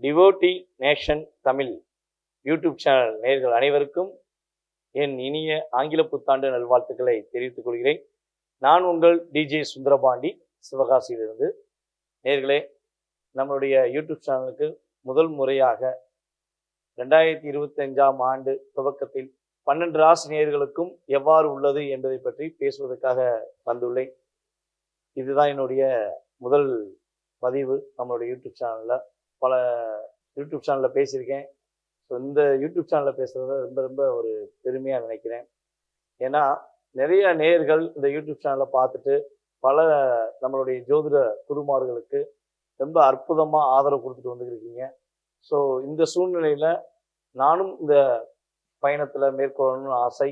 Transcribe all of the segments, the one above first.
Devotee nation Tamil YouTube channel நேர்கள் அனைவருக்கும் என் இனிய ஆங்கில புத்தாண்டு நல்வாழ்த்துக்களை தெரிவித்துக் கொள்கிறேன். நான் உங்கள் டிஜே சுந்தரபாண்டி சிவகாசியிலிருந்து. நேர்களே நம்மளுடைய யூடியூப் சேனலுக்கு முதல் முறையாக ரெண்டாயிரத்தி இருபத்தஞ்சாம் ஆண்டு துவக்கத்தில் பன்னெண்டு ஆசிரியர்களுக்கும் எவ்வாறு உள்ளது என்பதை பற்றி பேசுவதற்காக வந்துள்ளேன். இதுதான் என்னுடைய முதல் பதிவு நம்மளுடைய யூடியூப் சேனலில். பல யூடியூப் சேனலில் பேசியிருக்கேன். ஸோ இந்த யூடியூப் சேனலில் பேசுகிறத ரொம்ப ரொம்ப ஒரு பெருமையாக நினைக்கிறேன். ஏன்னா நிறைய நேயர்கள் இந்த யூடியூப் சேனலை பார்த்துட்டு பல நம்மளுடைய ஜோதிட குருமார்களுக்கு ரொம்ப அற்புதமாக ஆதரவு கொடுத்துட்டு வந்துருக்கீங்க ஸோ இந்த சூழ்நிலையில் நானும் இந்த பயணத்தில் மேற்கொள்ளணும்னு ஆசை.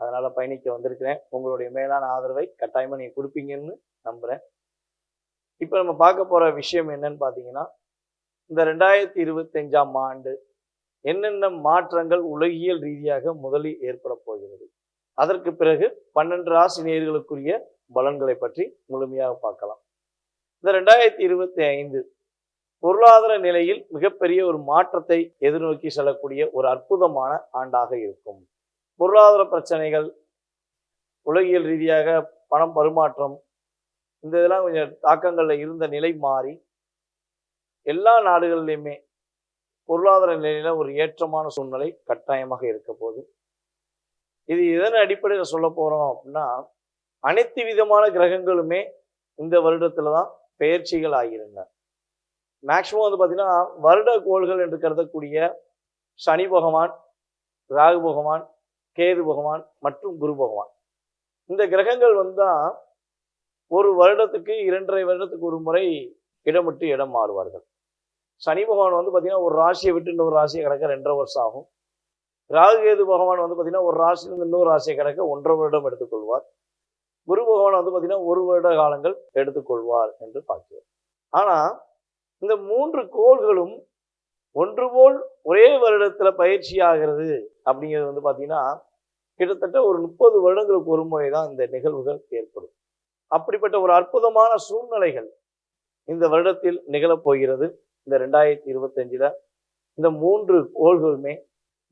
அதனால் பயணிக்க வந்திருக்கிறேன். உங்களுடைய மேலான ஆதரவை கட்டாயமாக நீங்கள் கொடுப்பீங்கன்னு நம்புகிறேன் இப்போ நம்ம பார்க்க போகிற விஷயம் என்னன்னு பார்த்தீங்கன்னா இந்த ரெண்டாயிரத்தி இருபத்தஞ்சாம் ஆண்டு என்னென்ன மாற்றங்கள் உலகியல் ரீதியாக முதலில் ஏற்பட போகிறது? அதற்கு பிறகு பன்னெண்டு ராசி நேயர்களுக்குரிய பலன்களை பற்றி முழுமையாக பார்க்கலாம். இந்த ரெண்டாயிரத்தி இருபத்தி ஐந்து பொருளாதார நிலையில் மிகப்பெரிய ஒரு மாற்றத்தை எதிர்நோக்கி செல்லக்கூடிய ஒரு அற்புதமான ஆண்டாக இருக்கும். பொருளாதார பிரச்சனைகள் உலகியல் ரீதியாக பணம் பரிமாற்றம் இந்த இதெல்லாம் கொஞ்சம் தாக்கங்கள்ல இருந்த நிலை மாறி எல்லா நாடுகள்லையுமே பொருளாதார நிலையில ஒரு ஏற்றமான சூழ்நிலை கட்டாயமாக இருக்க போகுது. இது எதன் அடிப்படையில் சொல்ல போகிறோம் அப்படின்னா அனைத்து விதமான கிரகங்களுமே இந்த வருடத்துல தான் பெயர்ச்சிகள் ஆகியிருந்தன. மேக்சிமம் வந்து பார்த்தீங்கன்னா வருட கோள்கள் என்று கருதக்கூடிய சனி பகவான் ராகு பகவான் கேது பகவான் மற்றும் குரு பகவான். இந்த கிரகங்கள் வந்தால் ஒரு வருடத்துக்கு இரண்டரை வருடத்துக்கு ஒரு முறை இடமிட்டு இடம் மாறுவார்கள். சனி பகவான் வந்து பார்த்தீங்கன்னா ஒரு ராசியை விட்டு இன்னொரு ராசியை கிடக்க ரெண்டரை வருஷம் ஆகும். ராகுகேது பகவான் வந்து பார்த்தீங்கன்னா ஒரு ராசியிலிருந்து இன்னொரு ராசியை கிடக்க ஒன்றரை வருடம் எடுத்துக்கொள்வார். குரு பகவான் வந்து பார்த்தீங்கன்னா ஒரு வருட காலங்கள் எடுத்துக்கொள்வார் என்று பார்க்கிறோம். ஆனால் இந்த மூன்று கோள்களும் ஒன்று போல் ஒரே வருடத்தில் பயிற்சி ஆகிறது அப்படிங்கிறது வந்து பார்த்தீங்கன்னா கிட்டத்தட்ட ஒரு முப்பது வருடங்களுக்கு ஒரு முறை தான் இந்த நிகழ்வுகள் ஏற்படும். அப்படிப்பட்ட ஒரு அற்புதமான சூழ்நிலைகள் இந்த வருடத்தில் நிகழப் போகிறது. இந்த ரெண்டாயிரத்தி இருபத்தஞ்சில் இந்த மூன்று கோள்களுமே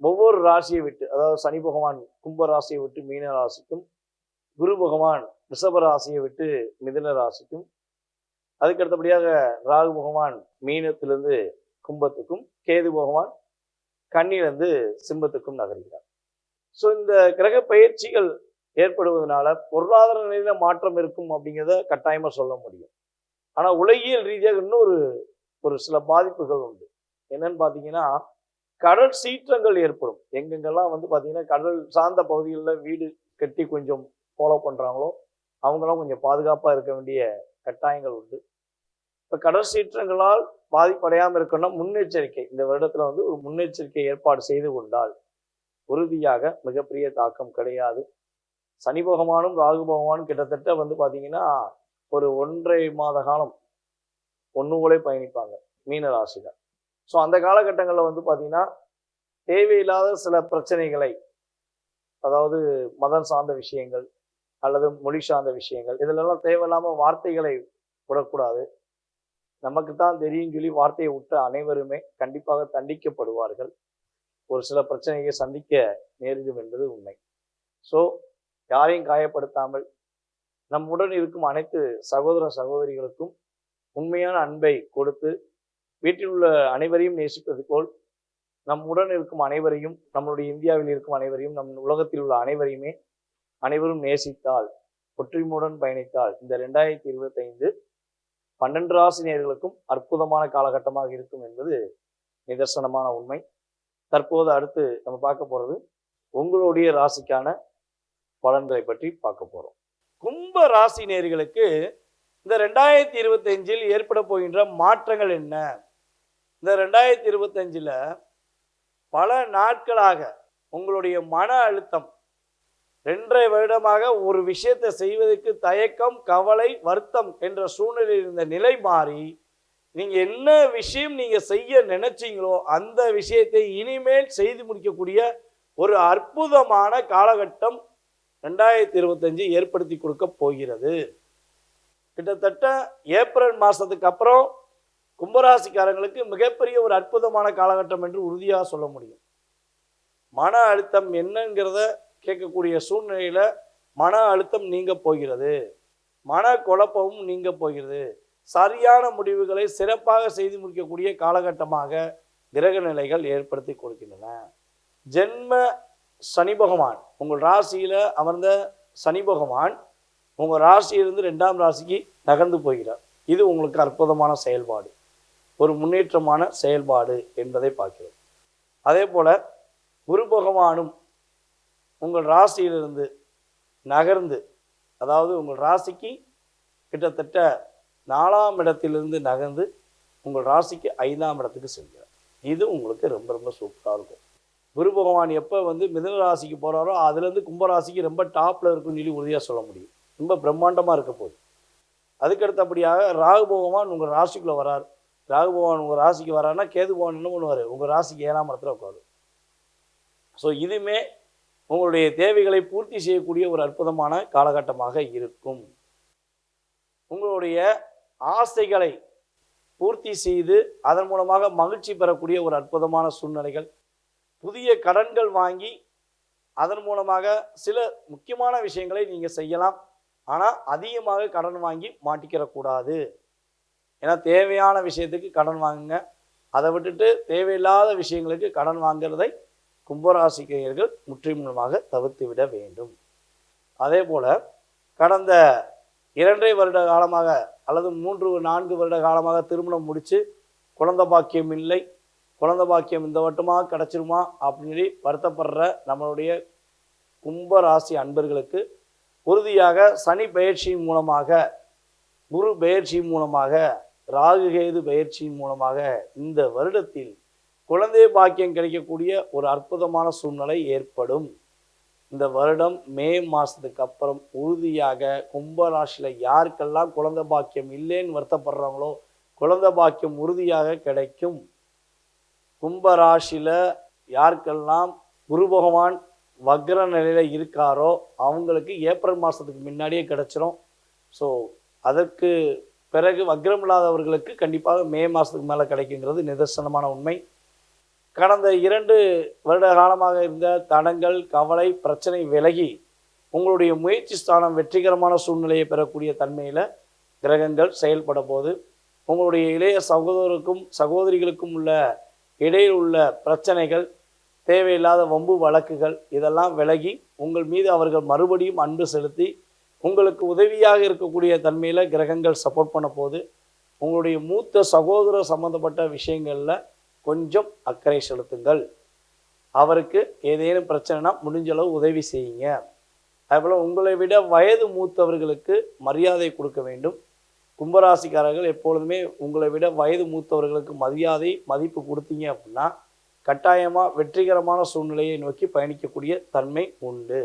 ஒவ்வொரு ராசியை விட்டு அதாவது சனி பகவான் கும்ப ராசியை விட்டு மீன ராசிக்கும் குரு பகவான் ரிஷப ராசியை விட்டு மிதுன ராசிக்கும் அதுக்கு அடுத்தபடியாக ராகு பகவான் மீனத்திலிருந்து கும்பத்துக்கும் கேது பகவான் கண்ணிலிருந்து சிம்பத்துக்கும் நகர்கிறார். ஸோ இந்த கிரக பயிற்சிகள் ஏற்படுவதனால பொருளாதார நிலையில மாற்றம் இருக்கும் அப்படிங்கிறத கட்டாயமாக சொல்ல முடியும். ஆனால் உலகியல் ரீதியாக இன்னொரு ஒரு சில பாதிப்புகள் உண்டு. என்னன்னு பார்த்தீங்கன்னா கடல் சீற்றங்கள் ஏற்படும். எங்கெங்கெல்லாம் வந்து பார்த்தீங்கன்னா கடல் சார்ந்த பகுதிகளில் வீடு கட்டி கொஞ்சம் ஃபாலோ பண்ணுறாங்களோ அவங்களாம் கொஞ்சம் பாதுகாப்பாக இருக்க வேண்டிய கட்டாயங்கள் உண்டு. இப்போ கடல் சீற்றங்களால் பாதிப்படையாமல் இருக்கணும்னா முன்னெச்சரிக்கை. இந்த வருடத்தில் வந்து ஒரு முன்னெச்சரிக்கை ஏற்பாடு செய்து கொண்டால் உறுதியாக மிகப்பெரிய தாக்கம் கிடையாது. சனி பகவானும் ராகு பகவானும் கிட்டத்தட்ட வந்து பார்த்தீங்கன்னா ஒரு ஒன்றரை மாத காலம் ஒன்று பயணிப்பாங்க மீன ராசிகள் ஸோ அந்த காலகட்டங்களில் வந்து பார்த்தீங்கன்னா தேவையில்லாத சில பிரச்சனைகளை அதாவது மதம் சார்ந்த விஷயங்கள் அல்லது மொழி சார்ந்த விஷயங்கள் இதிலெல்லாம் தேவையில்லாமல் வார்த்தைகளை விடக்கூடாது. நமக்கு தான் தெரியும் சொல்லி வார்த்தையை விட்ட அனைவருமே கண்டிப்பாக தண்டிக்கப்படுவார்கள். ஒரு சில பிரச்சனையை சந்திக்க நேரிடும் என்பது உண்மை. ஸோ யாரையும் காயப்படுத்தாமல் நம்முடன் இருக்கும் அனைத்து சகோதர சகோதரிகளுக்கும் உண்மையான அன்பை கொடுத்து வீட்டில் உள்ள அனைவரையும் நேசிப்பது போல் நம்முடன் இருக்கும் அனைவரையும் நம்மளுடைய இந்தியாவில் இருக்கும் அனைவரையும் நம் உலகத்தில் உள்ள அனைவரையுமே அனைவரும் நேசித்தால் ஒற்றுமையுடன் பயணித்தால் இந்த ரெண்டாயிரத்தி இருபத்தைந்து பன்னெண்டு ராசினியர்களுக்கும் அற்புதமான காலகட்டமாக இருக்கும் என்பது நிதர்சனமான உண்மை. தற்போது அடுத்து நம்ம பார்க்க போறது உங்களுடைய ராசிக்கான பலன்களை பற்றி பார்க்க போறோம். கும்ப ராசி நேர்களுக்கு இந்த ரெண்டாயிரத்தி இருபத்தஞ்சில் ஏற்பட போகின்ற மாற்றங்கள் என்ன? இந்த ரெண்டாயிரத்தி இருபத்தஞ்சில் பல நாட்களாக உங்களுடைய மன அழுத்தம் ரெண்டரை வருடமாக ஒரு விஷயத்தை செய்வதற்கு தயக்கம் கவலை வருத்தம் என்ற சூழ்நிலையில் இருந்த நிலை மாறி நீங்கள் என்ன விஷயம் நீங்கள் செய்ய நினைச்சிங்களோ அந்த விஷயத்தை இனிமேல் செய்து முடிக்கக்கூடிய ஒரு அற்புதமான காலகட்டம் ரெண்டாயிரத்தி இருபத்தஞ்சு ஏற்படுத்தி கொடுக்க போகிறது. கிட்டத்தட்ட ஏப்ரல் மாதத்துக்கு அப்புறம் கும்பராசிக்காரங்களுக்கு மிகப்பெரிய ஒரு அற்புதமான காலகட்டம் என்று உறுதியாக சொல்ல முடியும். மன அழுத்தம் என்னங்கிறத கேட்கக்கூடிய சூழ்நிலையில் மன அழுத்தம் நீங்க போகிறது. மன குழப்பமும் நீங்க போகிறது. சரியான முடிவுகளை சிறப்பாக செய்து முடிக்கக்கூடிய காலகட்டமாக கிரக நிலைகள் ஏற்படுத்தி கொடுக்கின்றன. ஜென்ம சனி பகவான் உங்கள் ராசியில் அமர்ந்த சனி பகவான் உங்கள் ராசியிலிருந்து ரெண்டாம் ராசிக்கு நகர்ந்து போகிறார். இது உங்களுக்கு அற்புதமான செயல்பாடு. ஒரு முன்னேற்றமான செயல்பாடு என்பதை பார்க்கிறோம். அதே போல் குரு பகவானும் உங்கள் ராசியிலிருந்து நகர்ந்து அதாவது உங்கள் ராசிக்கு கிட்டத்தட்ட நாலாம் இடத்திலிருந்து நகர்ந்து உங்கள் ராசிக்கு ஐந்தாம் இடத்துக்கு செல்கிறார். இது உங்களுக்கு ரொம்ப ரொம்ப சூப்பராக இருக்கும். குரு பகவான் எப்போ வந்து மிதன ராசிக்கு போகிறாரோ அதுலேருந்து கும்பராசிக்கு ரொம்ப டாப்பில் இருக்குன்னு சொல்லி உறுதியாக சொல்ல முடியும். ரொம்ப பிரம்மாண்டமாக இருக்க போகுது. அதுக்கடுத்தபடியாக ராகு பகவான் உங்கள் ராசிக்குள்ளே வரார். ராகு பகவான் உங்கள் ராசிக்கு வராருன்னா கேது பகவான் என்ன பண்ணுவார் உங்கள் ராசிக்கு ஏழாம் இடத்துல உட்காரு ஸோ இதுவுமே உங்களுடைய தேவைகளை பூர்த்தி செய்யக்கூடிய ஒரு அற்புதமான காலகட்டமாக இருக்கும். உங்களுடைய ஆசைகளை பூர்த்தி செய்து அதன் மூலமாக மகிழ்ச்சி பெறக்கூடிய ஒரு அற்புதமான சூழ்நிலைகள். புதிய கடன்கள் வாங்கி அதன் மூலமாக சில முக்கியமான விஷயங்களை நீங்கள் செய்யலாம். ஆனால் அதிகமாக கடன் வாங்கி மாட்டிக்கிறக்கூடாது. ஏன்னா தேவையான விஷயத்துக்கு கடன் வாங்குங்க. அதை விட்டுட்டு தேவையில்லாத விஷயங்களுக்கு கடன் வாங்குறதை கும்பராசிக்கியர்கள் முற்றிலுமாக தவிர்த்து விட வேண்டும். அதே போல் கடந்த இரண்டரை வருட காலமாக அல்லது மூன்று நான்கு வருட காலமாக திருமணம் முடித்து குழந்த பாக்கியம் இல்லை குழந்த பாக்கியம் இந்த வட்டமாக கிடச்சிருமா அப்படின்னு சொல்லி வருத்தப்படுற நம்மளுடைய கும்பராசி அன்பர்களுக்கு உறுதியாக சனி பயிற்சியின் மூலமாக குரு பயிற்சியின் மூலமாக ராகுகேது பயிற்சியின் மூலமாக இந்த வருடத்தில் குழந்தை பாக்கியம் கிடைக்கக்கூடிய ஒரு அற்புதமான சூழ்நிலை ஏற்படும். இந்த வருடம் மே மாதத்துக்கு அப்புறம் உறுதியாக கும்பராசியில் யாருக்கெல்லாம் குழந்தை பாக்கியம் இல்லைன்னு வருத்தப்படுறாங்களோ குழந்தை பாக்கியம் உறுதியாக கிடைக்கும். கும்பராசியில் யாருக்கெல்லாம் குரு பகவான் வக்ர நிலையில் இருக்காரோ அவங்களுக்கு ஏப்ரல் மாதத்துக்கு முன்னாடியே கிடச்சிரும். ஸோ அதற்கு பிறகு வக்ரம் இல்லாதவர்களுக்கு கண்டிப்பாக மே மாதத்துக்கு மேலே கிடைக்குங்கிறது நிதர்சனமான உண்மை. கடந்த இரண்டு வருட காலமாக இருந்த தடங்கள் கவலை பிரச்சனை விலகி உங்களுடைய முயற்சி ஸ்தானம் வெற்றிகரமான சூழ்நிலையை பெறக்கூடிய தன்மையில் கிரகங்கள் செயல்பட போது உங்களுடைய இளைய சகோதரருக்கும் சகோதரிகளுக்கும் உள்ள இடையில் உள்ள பிரச்சனைகள் தேவையில்லாத வம்பு வழக்குகள் இதெல்லாம் விலகி உங்கள் மீது அவர்கள் மறுபடியும் அன்பு செலுத்தி உங்களுக்கு உதவியாக இருக்கக்கூடிய தன்மையில் கிரகங்கள் சப்போர்ட் பண்ண போது உங்களுடைய மூத்த சகோதர சம்மந்தப்பட்ட விஷயங்களில் கொஞ்சம் அக்கறை செலுத்துங்கள். அவருக்கு ஏதேனும் பிரச்சனைனா முடிஞ்ச அளவு உதவி செய்யுங்க. அதேபோல் உங்களை விட வயது மூத்தவர்களுக்கு மரியாதை கொடுக்க வேண்டும். கும்பராசிக்காரர்கள் எப்பொழுதுமே உங்களை விட வயது மூத்தவர்களுக்கு மரியாதை மதிப்பு கொடுத்தீங்க அப்படின்னா கட்டாயமாக வெற்றிகரமான சூழ்நிலையை நோக்கி பயணிக்கக்கூடிய தன்மை உண்டு.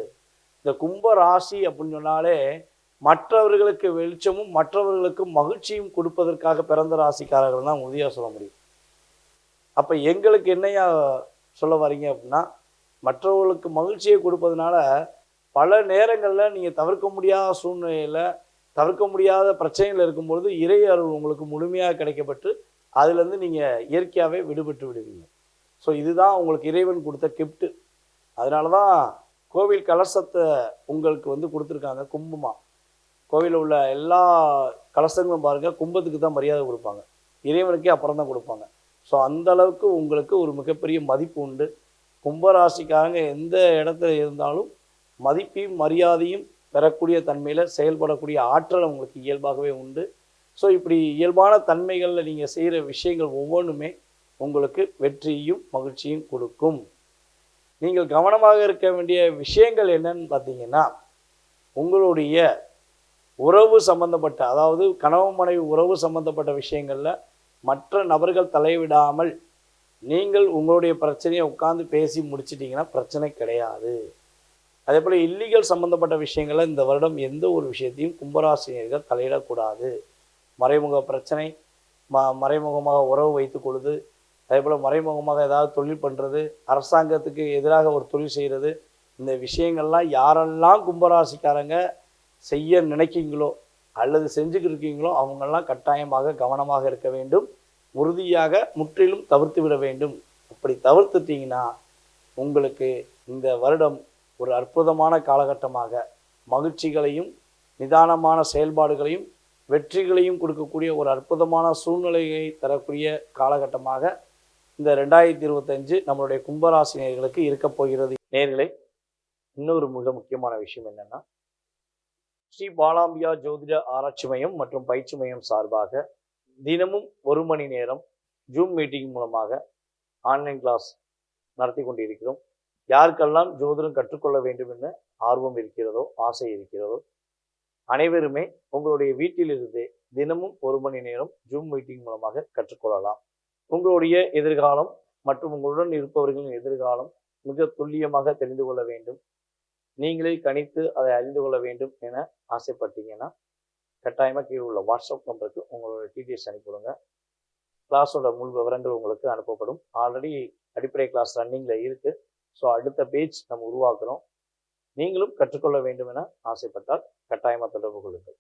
இந்த கும்ப ராசி அப்படின்னு சொன்னாலே மற்றவர்களுக்கு வெளிச்சமும் மற்றவர்களுக்கு மகிழ்ச்சியும் கொடுப்பதற்காக பிறந்த ராசிக்காரர்கள் தான் உறுதியாக சொல்ல முடியும். அப்போ எங்களுக்கு என்னையா சொல்ல வரீங்க அப்படின்னா மற்றவர்களுக்கு மகிழ்ச்சியை கொடுப்பதனால பல நேரங்களில் நீங்கள் தவிர்க்க முடியாத சூழ்நிலையில் தவிர்க்க முடியாத பிரச்சனைகள் இருக்கும்பொழுது இறை அருள் உங்களுக்கு முழுமையாக கிடைக்கப்பட்டு அதுலேருந்து நீங்கள் இயற்கையாகவே விடுபட்டு விடுவீங்க. ஸோ இதுதான் உங்களுக்கு இறைவன் கொடுத்த கிஃப்ட்டு அதனால தான் கோவில் கலசத்தை உங்களுக்கு வந்து கொடுத்துருக்காங்க கும்பமாக கோவிலில் உள்ள எல்லா கலசங்களும் பாருங்கள் கும்பத்துக்கு தான் மரியாதை கொடுப்பாங்க. இறைவனுக்கே அப்புறம் தான் கொடுப்பாங்க. ஸோ அந்த அளவுக்கு உங்களுக்கு ஒரு மிகப்பெரிய மதிப்பு உண்டு. கும்பராசிக்காரங்க எந்த இடத்துல இருந்தாலும் மதிப்பையும் மரியாதையும் பெறக்கூடிய தன்மையில் செயல்படக்கூடிய ஆற்றல் உங்களுக்கு இயல்பாகவே உண்டு. ஸோ இப்படி இயல்பான தன்மைகளில் நீங்கள் செய்கிற விஷயங்கள் ஒவ்வொன்றுமே உங்களுக்கு வெற்றியும் மகிழ்ச்சியும் கொடுக்கும். நீங்கள் கவனமாக இருக்க வேண்டிய விஷயங்கள் என்னன்னு பார்த்தீங்கன்னா உங்களுடைய உறவு சம்பந்தப்பட்ட அதாவது கணவன் மனைவி உறவு சம்பந்தப்பட்ட விஷயங்களில் மற்ற நபர்கள் தலையிடாமல் நீங்கள் உங்களுடைய பிரச்சனையை உட்காந்து பேசி முடிச்சிட்டிங்கன்னா பிரச்சனை கிடையாது. அதே போல் இல்லீகல் சம்மந்தப்பட்ட விஷயங்களில் இந்த வருடம் எந்த ஒரு விஷயத்தையும் கும்பராசினியர்கள் தலையிடக்கூடாது. மறைமுக பிரச்சனை ம மறைமுகமாக உறவு வைத்துக் கொள்வது அதே போல் மறைமுகமாக ஏதாவது தொழில் பண்ணுறது அரசாங்கத்துக்கு எதிராக ஒரு தொழில் செய்கிறது இந்த விஷயங்கள்லாம் யாரெல்லாம் கும்பராசிக்காரங்க செய்ய நினைக்கிங்களோ அல்லது செஞ்சுக்கிட்டு இருக்கீங்களோ அவங்கெல்லாம் கட்டாயமாக கவனமாக இருக்க வேண்டும். உறுதியாக முற்றிலும் தவிர்த்து விட வேண்டும். அப்படி தவிர்த்துட்டிங்கன்னா உங்களுக்கு இந்த வருடம் ஒரு அற்புதமான காலகட்டமாக மகிழ்ச்சிகளையும் நிதானமான செயல்பாடுகளையும் வெற்றிகளையும் கொடுக்கக்கூடிய ஒரு அற்புதமான சூழ்நிலையை தரக்கூடிய காலகட்டமாக இந்த ரெண்டாயிரத்தி இருபத்தஞ்சு நம்மளுடைய கும்பராசி நேர்களுக்கு இருக்க போகிறது. நேர்களே இன்னொரு மிக முக்கியமான விஷயம் என்னன்னா ஸ்ரீ பாலாம்பியா ஜோதிட ஆராய்ச்சி மையம் மற்றும் பயிற்சி மையம் சார்பாக தினமும் ஒரு மணி நேரம் ஜூம் மீட்டிங் மூலமாக ஆன்லைன் கிளாஸ் நடத்தி கொண்டிருக்கிறோம். யாருக்கெல்லாம் ஜோதிடம் கற்றுக்கொள்ள வேண்டும் என ஆர்வம் இருக்கிறதோ ஆசை இருக்கிறதோ அனைவருமே உங்களுடைய வீட்டிலிருந்தே தினமும் ஒரு மணி நேரம் ஜூம் மீட்டிங் மூலமாக கற்றுக்கொள்ளலாம். உங்களுடைய எதிர்காலம் மற்றும் உங்களுடன் இருப்பவர்களின் எதிர்காலம் மிக துல்லியமாக தெரிந்து கொள்ள வேண்டும். நீங்களே கணித்து அதை அறிந்து கொள்ள வேண்டும் என ஆசைப்பட்டீங்கன்னா கட்டாயமாக கீழே உள்ள வாட்ஸ்அப் நம்பருக்கு உங்களோட டீட்டெயில்ஸ் அனுப்பிவிடுங்க. கிளாஸோட முழு விவரங்கள் உங்களுக்கு அனுப்பப்படும். ஆல்ரெடி அடிப்படை கிளாஸ் ரன்னிங்கில் இருக்குது ஸோ அடுத்த பேஜ் நம்ம உருவாக்குறோம். நீங்களும் கற்றுக்கொள்ள வேண்டும் என ஆசைப்பட்டால் கட்டாயமாக தொடர்பு கொள்ளுங்கள்.